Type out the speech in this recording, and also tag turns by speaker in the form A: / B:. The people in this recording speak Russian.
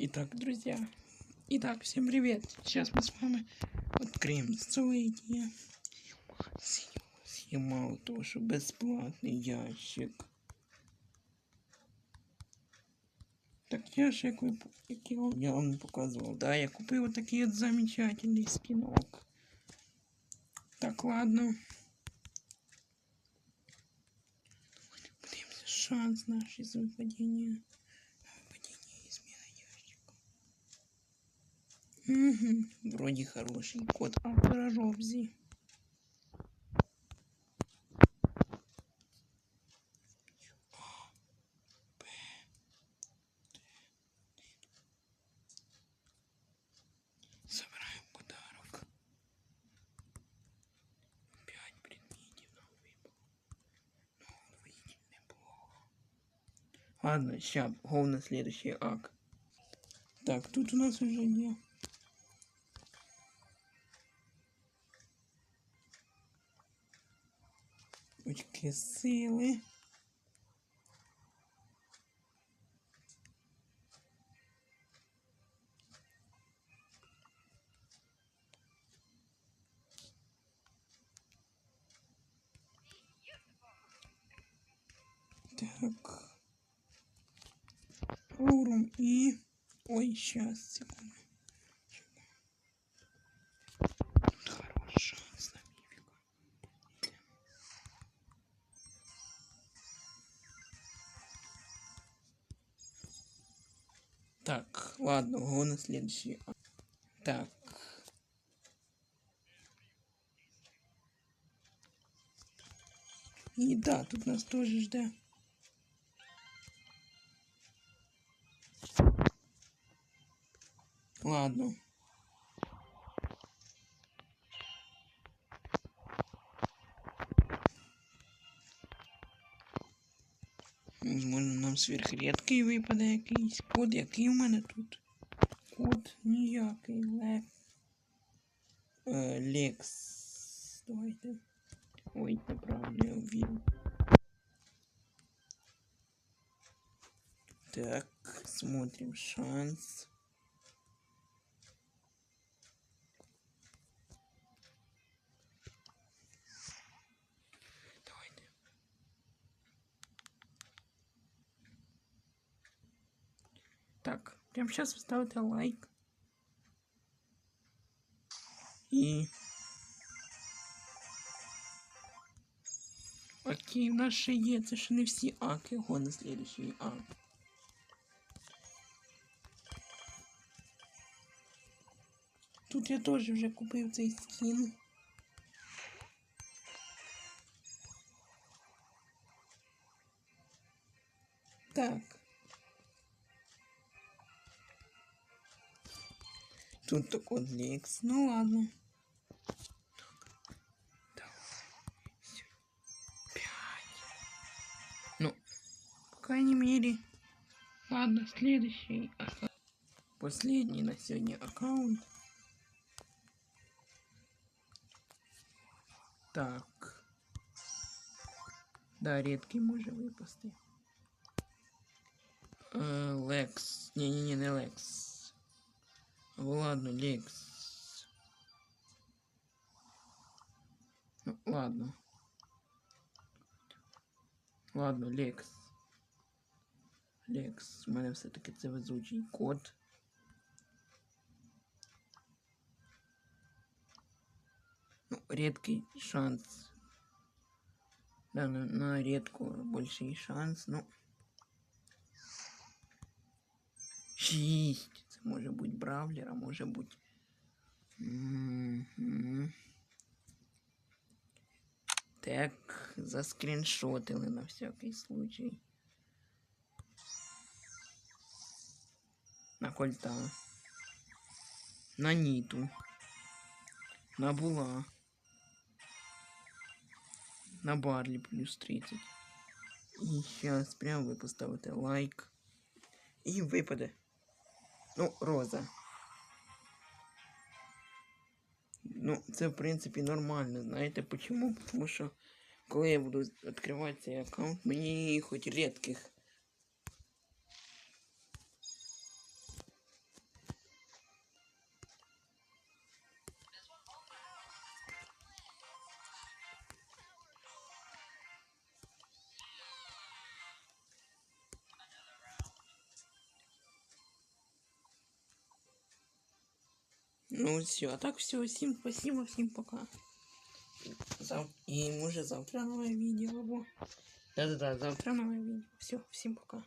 A: Итак, друзья, итак, всем привет. Сейчас мы с вами откроем столетие. Снимал тоже бесплатный ящик. Так ящик, вам- я вам показывал, да, я купил вот такие вот замечательный скинок. Так, ладно. Шанс наш из выпадения. Угу, вроде хороший код автора Робзи. Собираем подарок. Пять предметов нам выпало. Ну, выйдет неплохо. Ладно, сейчас, на следующий ак. Так, тут у нас уже не. Очки сили. Так. Аурум и... Ой, сейчас, секунду. Так, ладно, го на следующий. Так. И да, тут нас тоже ждет. Ладно. сверхрідкий випаде якийсь код, який у мене тут. Код ніякий. Лек. Е, Лекс. Давайте. Ой, неправильно я ввів. Так, смотрим шанс. Так, прямо сейчас ви ставите лайк. І. Окей, в нас ще є, це ще не всі аки, го на слідуючий ак. Тут я теж вже купив цей скін. Так. Тут такой Лекс. Ну ладно. Ну, по крайней мере. Ладно, следующий. Последний на сегодня аккаунт. Так. Да, редкий може випасти. Е, Лекс. Не-не-не, не Лекс. Ладно, Лекс. Ладно. Ладно, Лекс. Лекс. У мене все-таки це везучий код. Ну, редкий шанс. Да, на, на редкую больший шанс, ну. Шість. Це може бути бравлер, а може бути. Мгм. Так, заскріншотили на всякий случай. На кольта. На ниту. На була. На барлі плюс 30. І зараз прямо ви поставите лайк. І випаде. Ну, роза. Ну, це в принципі нормально. Знаєте почему? Тому що коли я буду відкривати цей аккаунт, мені хоч рідких Ну все, а так все, всем спасибо, всем пока. Зав... И может завтра новое видео. Да-да-да, завтра новое видео. Все, всем пока.